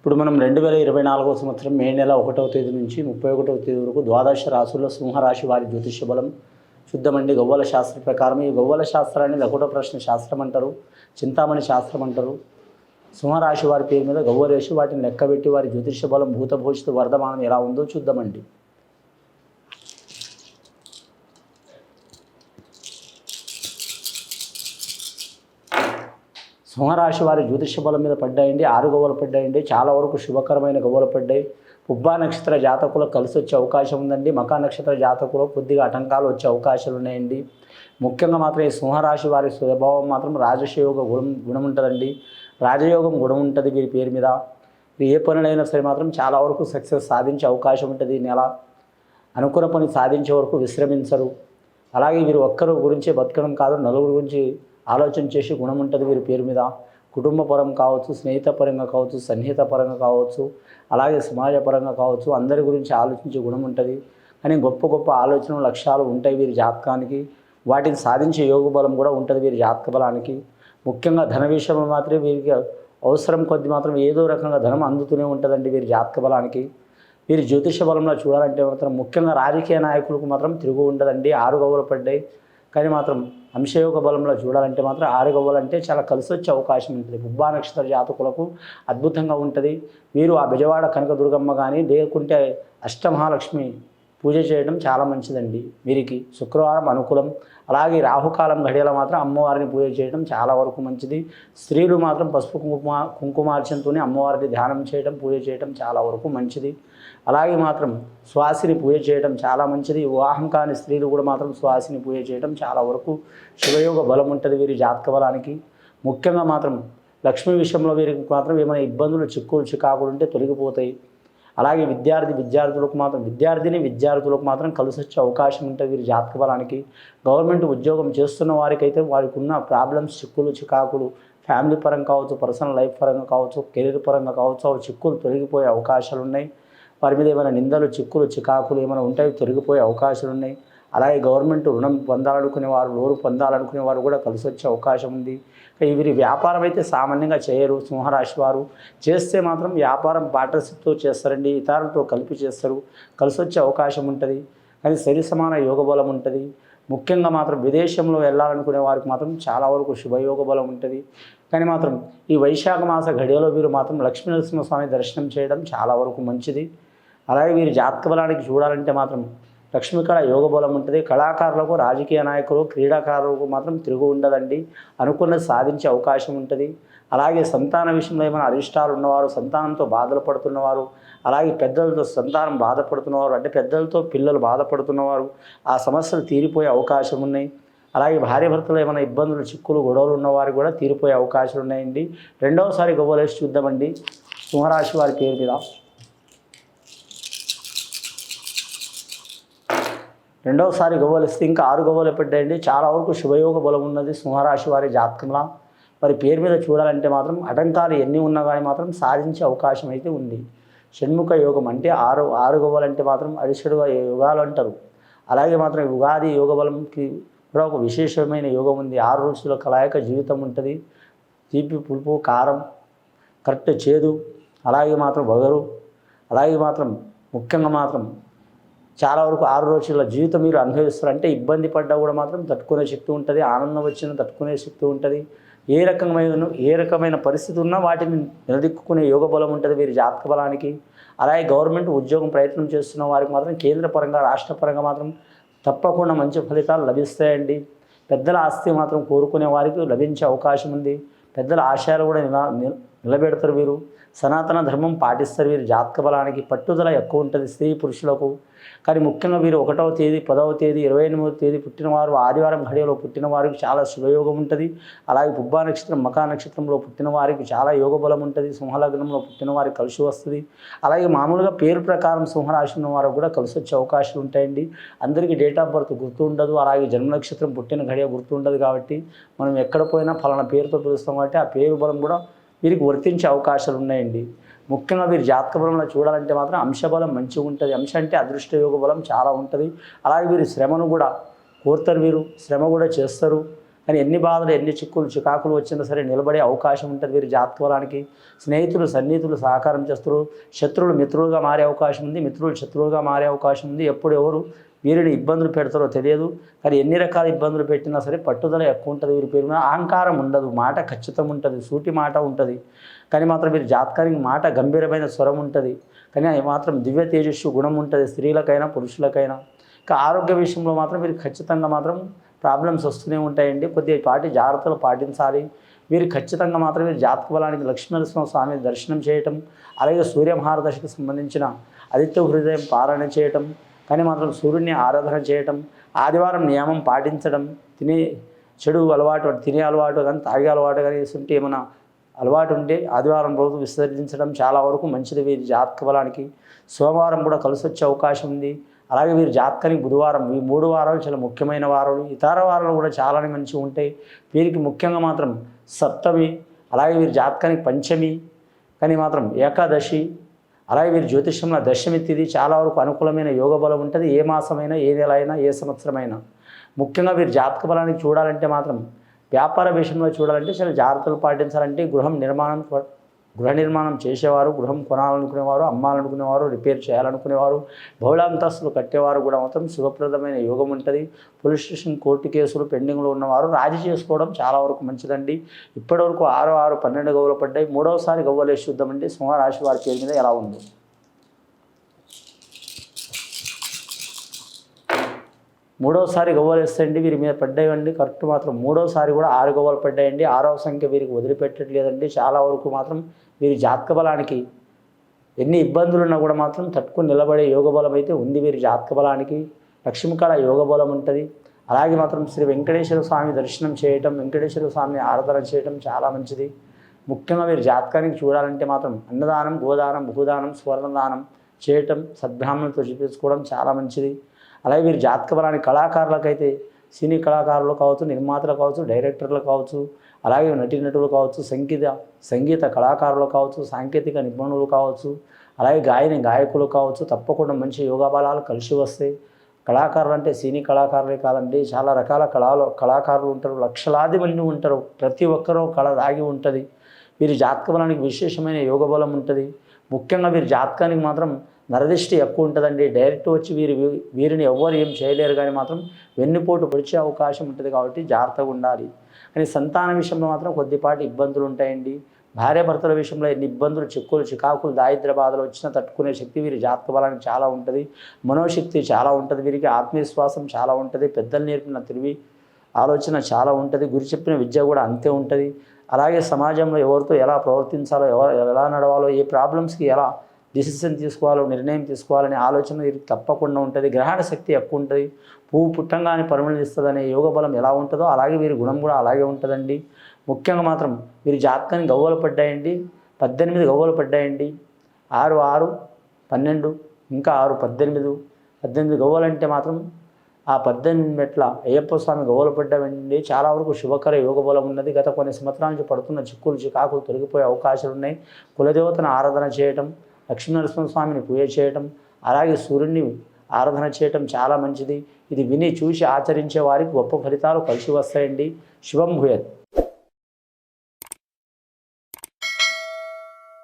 ఇప్పుడు మనం రెండు వేల ఇరవై నాలుగవ సంవత్సరం మే నెల ఒకటవ తేదీ నుంచి ముప్పై ఒకటవ తేదీ వరకు ద్వాదశ రాశుల్లో సింహరాశి వారి జ్యోతిష బలం శుద్ధమండి గవ్వల శాస్త్ర ప్రకారం. ఈ గవ్వల శాస్త్రాన్ని లకుట ప్రశ్న శాస్త్రం అంటారు చింతామణి శాస్త్రం అంటారు. సింహరాశి వారి పేరు మీద గవ్వలేసి వాటిని లెక్కబెట్టి వారి జ్యోతిష బలం భూతభూషిత వర్ధమానం ఎలా ఉందో చూద్దామండి. సింహరాశి వారి జ్యోతిష బలం మీద పడ్డాయండి ఆరు గవ్వలు పడ్డాయండి చాలా వరకు శుభకరమైన గవ్వలు పడ్డాయి. ఉబ్బా నక్షత్ర జాతకులకు కలిసి వచ్చే అవకాశం ఉందండి. మకా నక్షత్ర జాతకులు కొద్దిగా ఆటంకాలు వచ్చే అవకాశాలు ఉన్నాయండి. ముఖ్యంగా మాత్రం ఈ సింహరాశి వారి స్వభావం మాత్రం రాజశయోగ గుణం గుణం ఉంటుందండి. రాజయోగం గుణం ఉంటుంది వీరి పేరు మీద. ఏ పనులైనా సరే మాత్రం చాలా వరకు సక్సెస్ సాధించే అవకాశం ఉంటుంది ఈ నెల. అనుకున్న పని సాధించే వరకు విశ్రమించరు. అలాగే వీరు ఒక్కరు గురించి బతకడం కాదు నలుగురు గురించి ఆలోచన చేసే గుణం ఉంటుంది వీరి పేరు మీద. కుటుంబపరం కావచ్చు స్నేహితపరంగా కావచ్చు సన్నిహిత పరంగా కావచ్చు అలాగే సమాజపరంగా కావచ్చు అందరి గురించి ఆలోచించే గుణం ఉంటుంది. కానీ గొప్ప గొప్ప ఆలోచన లక్ష్యాలు ఉంటాయి వీరి జాతకానికి. వాటిని సాధించే యోగ బలం కూడా ఉంటుంది వీరి జాతక బలానికి. ముఖ్యంగా ధన విషయంలో మాత్రమే వీరికి అవసరం కొద్ది మాత్రం ఏదో రకంగా ధనం అందుతూనే ఉంటుందండి వీరి జాతక బలానికి. వీరి జ్యోతిష బలంలో చూడాలంటే మాత్రం ముఖ్యంగా రాజకీయ నాయకులకు మాత్రం తిరుగు ఉండదండి ఆరు గౌరవ పడ్డాయి. కానీ మాత్రం అంశయోగ బలంలో చూడాలంటే మాత్రం ఆరు చాలా కలిసి వచ్చే అవకాశం ఉంటుంది. బుబ్బా నక్షత్ర జాతకులకు అద్భుతంగా ఉంటుంది. మీరు ఆ బెజవాడ కనకదుర్గమ్మ కానీ లేకుంటే అష్టమహాలక్ష్మి పూజ చేయడం చాలా మంచిదండి. వీరికి శుక్రవారం అనుకూలం. అలాగే రాహుకాలం గడియల మాత్రం అమ్మవారిని పూజ చేయడం చాలా వరకు మంచిది. స్త్రీలు మాత్రం పసుపు కుంకుమ కుంకుమార్చనతోనే అమ్మవారిని ధ్యానం చేయడం పూజ చేయడం చాలా వరకు మంచిది. అలాగే మాత్రం శ్వాసిని పూజ చేయడం చాలా మంచిది. వివాహం కాని స్త్రీలు కూడా మాత్రం స్వాసిని పూజ చేయడం చాలా వరకు శివయోగ బలం ఉంటుంది వీరి జాతక బలానికి. ముఖ్యంగా మాత్రం లక్ష్మీ విషయంలో వీరికి మాత్రం ఏమైనా ఇబ్బందులు చిక్కులు చికాకులు ఉంటే తొలగిపోతాయి. అలాగే విద్యార్థి విద్యార్థులకు మాత్రం విద్యార్థిని విద్యార్థులకు మాత్రం కలిసి వచ్చే అవకాశం ఉంటుంది వీరి జాతక బలానికి. గవర్నమెంట్ ఉద్యోగం చేస్తున్న వారికైతే వారికి ఉన్న ప్రాబ్లమ్స్ చిక్కులు చికాకులు ఫ్యామిలీ పరంగా కావచ్చు పర్సనల్ లైఫ్ పరంగా కావచ్చు కెరీర్ పరంగా కావచ్చు అవి చిక్కులు తొలగిపోయే అవకాశాలు ఉన్నాయి వారి మీద ఏమైనా నిందలు చిక్కులు చికాకులు ఏమైనా ఉంటాయి తొలగిపోయే అవకాశాలు ఉన్నాయి అలాగే గవర్నమెంట్ రుణం పొందాలనుకునే వారు లోన్ పొందాలనుకునే వారు కూడా కలిసి వచ్చే అవకాశం ఉంది. వీరి వ్యాపారం అయితే సామాన్యంగా చేయరు సింహరాశి వారు. చేస్తే మాత్రం వ్యాపారం పార్ట్నర్షిప్తో చేస్తారండి ఇతరులతో కలిపి చేస్తారు కలిసి వచ్చే అవకాశం ఉంటుంది. కానీ సరి సమాన యోగ బలం ఉంటుంది. ముఖ్యంగా మాత్రం విదేశంలో వెళ్ళాలనుకునే వారికి మాత్రం చాలా వరకు శుభయోగ బలం ఉంటుంది. కానీ మాత్రం ఈ వైశాఖ మాస ఘడియలో వీరు మాత్రం లక్ష్మీ నరసింహస్వామి దర్శనం చేయడం చాలా వరకు మంచిది. అలాగే వీరి జాతక బలానికి చూడాలంటే మాత్రం లక్ష్మీకళ యోగ బలం ఉంటుంది. కళాకారులకు రాజకీయ నాయకులు క్రీడాకారులకు మాత్రం తిరుగు ఉండదండి. అనుకున్నది సాధించే అవకాశం ఉంటుంది. అలాగే సంతాన విషయంలో ఏమైనా అరిష్టాలు ఉన్నవారు సంతానంతో బాధలు పడుతున్నవారు అలాగే పెద్దలతో సంతానం బాధపడుతున్నవారు అంటే పెద్దలతో పిల్లలు బాధపడుతున్నవారు ఆ సమస్యలు తీరిపోయే అవకాశం ఉన్నాయి. అలాగే భార్యభర్తలు ఏమైనా ఇబ్బందులు చిక్కులు గొడవలు ఉన్నవారు కూడా తీరిపోయే అవకాశాలు ఉన్నాయండి. రెండవసారి గొప్పలేసి చూద్దామండి. సింహరాశి వారి పేరు మీద. రెండవసారి గవ్వలు ఇస్తే ఇంకా ఆరు గవ్వలు పెట్టండి చాలా వరకు శుభయోగ బలం ఉన్నది. సింహరాశి వారి జాతకంలో. మరి పేరు మీద చూడాలంటే మాత్రం అటంకాలు ఎన్ని ఉన్నా కానీ మాత్రం సాధించే అవకాశం అయితే ఉంది. షణ్ముఖ యోగం అంటే ఆరు ఆరు గవ్వలు అంటే మాత్రం అరిషడు యుగాలు అంటారు. అలాగే మాత్రం ఉగాది యోగ బలంకి కూడా ఒక విశేషమైన యోగం ఉంది. ఆరు రోజుల కలాయక జీవితం ఉంటుంది. తీపి పులుపు కారం కరెక్ట్ చేదు అలాగే మాత్రం వగరు అలాగే మాత్రం ముఖ్యంగా మాత్రం చాలా వరకు ఆరు రోజుల జీవితం మీరు అనుభవిస్తారు. అంటే ఇబ్బంది పడ్డా కూడా మాత్రం తట్టుకునే శక్తి ఉంటుంది ఆనందం వచ్చినా తట్టుకునే శక్తి ఉంటుంది. ఏ రకమైన ఏ రకమైన పరిస్థితి ఉన్నా వాటిని నిలదిక్కునే యోగ బలం ఉంటుంది వీరి జాతక బలానికి. అలాగే గవర్నమెంట్ ఉద్యోగం ప్రయత్నం చేస్తున్న వారికి మాత్రం కేంద్ర పరంగా రాష్ట్ర పరంగా మాత్రం తప్పకుండా మంచి ఫలితాలు లభిస్తాయండి. పెద్దల ఆస్తి మాత్రం కోరుకునే వారికి లభించే అవకాశం ఉంది. పెద్దల ఆశయాలు కూడా నిల- నిలబెడతారు వీరు. సనాతన ధర్మం పాటిస్తారు. వీరు జాతక బలానికి పట్టుదల ఎక్కువ ఉంటుంది స్త్రీ పురుషులకు. కానీ ముఖ్యంగా వీరు ఒకటవ తేదీ పదవ తేదీ ఇరవై ఎనిమిదవ తేదీ పుట్టినవారు ఆదివారం ఘడియలో పుట్టిన వారికి చాలా శుభయోగం ఉంటుంది. అలాగే పుబ్బా నక్షత్రం మకా నక్షత్రంలో పుట్టిన వారికి చాలా యోగ బలం ఉంటుంది. సింహలగ్నంలో పుట్టిన వారికి కలిసి వస్తుంది. అలాగే మామూలుగా పేరు ప్రకారం సింహరాశి ఉన్న వారికి కూడా కలిసి వచ్చే అవకాశాలు ఉంటాయండి. అందరికీ డేట్ ఆఫ్ బర్త్ గుర్తు ఉండదు. అలాగే జన్మ నక్షత్రం పుట్టిన ఘడియ గుర్తు ఉండదు కాబట్టి మనం ఎక్కడ పోయినా ఫలానా పేరుతో పిలుస్తాం కాబట్టి ఆ పేరు బలం కూడా వీరికి వర్తించే అవకాశాలు ఉన్నాయండి. ముఖ్యంగా వీరి జాతక బలంలో చూడాలంటే మాత్రం అంశబలం మంచిగా ఉంటుంది. అంశ అంటే అదృష్టయోగ బలం చాలా ఉంటుంది. అలాగే వీరి శ్రమను కూడా కోరుతారు వీరు. శ్రమ కూడా చేస్తారు. కానీ ఎన్ని బాధలు ఎన్ని చిక్కులు చికాకులు వచ్చినా సరే నిలబడే అవకాశం ఉంటుంది వీరి జాతకబలానికి స్నేహితులు సన్నిహితులు సహకారం చేస్తారు. శత్రువులు మిత్రులుగా మారే అవకాశం ఉంది. మిత్రులు శత్రువులుగా మారే అవకాశం ఉంది. ఎప్పుడు ఎవరు వీరిని ఇబ్బందులు పెడతారో తెలియదు. కానీ ఎన్ని రకాల ఇబ్బందులు పెట్టినా సరే పట్టుదల ఎక్కువ ఉంటుంది వీరి పేరు మీద. అహంకారం ఉండదు. మాట ఖచ్చితం ఉంటుంది. సూటి మాట ఉంటుంది. కానీ మాత్రం వీరి జాతకానికి మాట గంభీరమైన స్వరం ఉంటుంది. కానీ అది మాత్రం దివ్య తేజస్సు గుణం ఉంటుంది. స్త్రీలకైనా పురుషులకైనా. ఇంకా ఆరోగ్య విషయంలో మాత్రం వీరు ఖచ్చితంగా మాత్రం ప్రాబ్లమ్స్ వస్తూనే ఉంటాయండి. కొద్దిగా పాటి జాగ్రత్తలు పాటించాలి. వీరు ఖచ్చితంగా మాత్రం మీరు జాతక బలానికి లక్ష్మీనరసింహ స్వామి దర్శనం చేయటం అలాగే సూర్యమహారదశకి సంబంధించిన ఆదిత్య హృదయం పారాయణ చేయటం కానీ మాత్రం సూర్యుడిని ఆరాధన చేయటం ఆదివారం నియమం పాటించడం తినే చెడు అలవాటు తినే అలవాటు కానీ తాగే అలవాటు కానీ ఉంటే ఏమైనా అలవాటు ఉంటే ఆదివారం రోజు విసర్జించడం చాలా వరకు మంచిది. వీరి జాతక బలానికి సోమవారం కూడా కలిసి వచ్చే అవకాశం ఉంది. అలాగే వీరి జాతకానికి బుధవారం ఈ మూడు వారాలు చాలా ముఖ్యమైన వారాలు. ఇతర వారాలు కూడా చాలానే మంచిగా ఉంటాయి. వీరికి ముఖ్యంగా మాత్రం సప్తమి అలాగే వీరి జాతకానికి పంచమి కానీ మాత్రం ఏకాదశి అలాగే వీరి జ్యోతిష్యంలో దశమి తిథి చాలా వరకు అనుకూలమైన యోగ బలం ఉంటుంది. ఏ మాసమైనా ఏ నెల అయినా ఏ సంవత్సరమైనా. ముఖ్యంగా వీరి జాతక బలానికి చూడాలంటే మాత్రం వ్యాపార విషయంలో చూడాలంటే చాలా జాగ్రత్తలు పాటించాలంటే గృహం నిర్మాణం గృహ నిర్మాణం చేసేవారు గృహం కొనాలనుకునేవారు అమ్మాలనుకునేవారు రిపేర్ చేయాలనుకునేవారు బహుళాంతస్తులు కట్టేవారు కూడా మాత్రం శుభప్రదమైన యోగం ఉంటుంది. పోలీస్ స్టేషన్ కోర్టు కేసులు పెండింగ్లో ఉన్నవారు రాజీ చేసుకోవడం చాలా వరకు మంచిదండి. ఇప్పటివరకు ఆరు ఆరు పన్నెండు గవ్వలు పడ్డాయి. మూడవసారి గవ్వలు వేసి చూద్దామండి. సింహరాశి వారి పేరు మీద ఎలా ఉంది? మూడోసారి గవ్వలు వేస్తాయండి వీరి మీద పడ్డాయండి. కరెక్ట్ మాత్రం మూడోసారి కూడా ఆరు గవ్వలు పడ్డాయండి. ఆరవ సంఖ్య వీరికి వదిలిపెట్టట్లేదండి. చాలా వరకు మాత్రం వీరి జాతక బలానికి ఎన్ని ఇబ్బందులు ఉన్నా కూడా మాత్రం తట్టుకుని నిలబడే యోగ బలం అయితే ఉంది వీరి జాతక బలానికి. లక్ష్మీకాళ యోగ బలం ఉంటుంది. అలాగే మాత్రం శ్రీ వెంకటేశ్వర స్వామి దర్శనం చేయటం వెంకటేశ్వర స్వామిని ఆరాధన చేయటం చాలా మంచిది. ముఖ్యంగా వీరి జాతకానికి చూడాలంటే మాత్రం అన్నదానం గోదానం భూదానం స్వర్ణదానం చేయటం సద్బ్రాహ్మణులతో చూపించుకోవడం చాలా మంచిది. అలాగే వీరి జాతక బలానికి కళాకారులకైతే సినీ కళాకారులు కావచ్చు నిర్మాతలు కావచ్చు డైరెక్టర్లు కావచ్చు అలాగే నటీనటులు కావచ్చు సంగీత సంగీత కళాకారులు కావచ్చు సాంకేతిక నిపుణులు కావచ్చు అలాగే గాయని గాయకులు కావచ్చు తప్పకుండా మంచి యోగా బలాలు కలిసి వస్తాయి కళాకారులు అంటే సినీ కళాకారులే కాదండి చాలా రకాల కళలు కళాకారులు ఉంటారు లక్షలాది మంది ఉంటారు ప్రతి ఒక్కరూ కళ దాగి ఉంటుంది. వీరి జాతక బలానికి విశేషమైన యోగ బలం ఉంటుంది. ముఖ్యంగా వీరి జాతకానికి మాత్రం నరదిష్టి ఎక్కువ ఉంటుందండి. డైరెక్ట్ వచ్చి వీరి వీరిని ఎవ్వరు ఏం చేయలేరు కానీ మాత్రం వెన్నుపోటు పొడిచే అవకాశం ఉంటుంది కాబట్టి జాగ్రత్తగా ఉండాలి. కానీ సంతాన విషయంలో మాత్రం కొద్దిపాటి ఇబ్బందులు ఉంటాయండి. భార్యాభర్తల విషయంలో ఎన్ని ఇబ్బందులు చిక్కులు చికాకులు దారిద్ర బాధలు వచ్చినా తట్టుకునే శక్తి వీరి జాతక బలానికి చాలా ఉంటుంది. మనోశక్తి చాలా ఉంటుంది వీరికి ఆత్మవిశ్వాసం చాలా ఉంటుంది పెద్దలు నేర్పిన తెలివి ఆలోచన చాలా ఉంటుంది గురి చెప్పిన విద్య కూడా అంతే ఉంటుంది. అలాగే సమాజంలో ఎవరితో ఎలా ప్రవర్తించాలో ఎవరు ఎలా నడవాలో ఏ ప్రాబ్లమ్స్కి ఎలా డిసిషన్ తీసుకోవాలో నిర్ణయం తీసుకోవాలనే ఆలోచన వీరికి తప్పకుండా ఉంటుంది. గ్రహణ శక్తి ఎక్కువ ఉంటుంది. పువ్వు పుట్టంగానే పరిమళిస్తుందనే యోగ బలం ఎలా ఉంటుందో అలాగే వీరి గుణం కూడా అలాగే ఉంటుందండి. ముఖ్యంగా మాత్రం వీరి జాతకాన్ని గవ్వలు పడ్డాయండి. పద్దెనిమిది గవ్వలు పడ్డాయండి. ఆరు ఆరు పన్నెండు ఇంకా ఆరు పద్దెనిమిది. పద్దెనిమిది గవ్వలు అంటే మాత్రం ఆ పద్దెనిమిది మెట్ల అయ్యప్ప స్వామి గవ్వలు పడ్డామండి చాలా వరకు శుభకర యోగ బలం ఉన్నది. గత కొన్ని సంవత్సరాల నుంచి పడుతున్న చిక్కులు చికాకులు తొలగిపోయే అవకాశాలు ఉన్నాయి కులదేవతను ఆరాధన చేయటం లక్ష్మీనరసింహస్వామిని పూజ చేయటం అలాగే సూర్యుడిని ఆరాధన చేయటం చాలా మంచిది. ఇది విని చూసి ఆచరించే వారికి గొప్ప ఫలితాలు కలిసి వస్తాయండి. శివం భూయత్.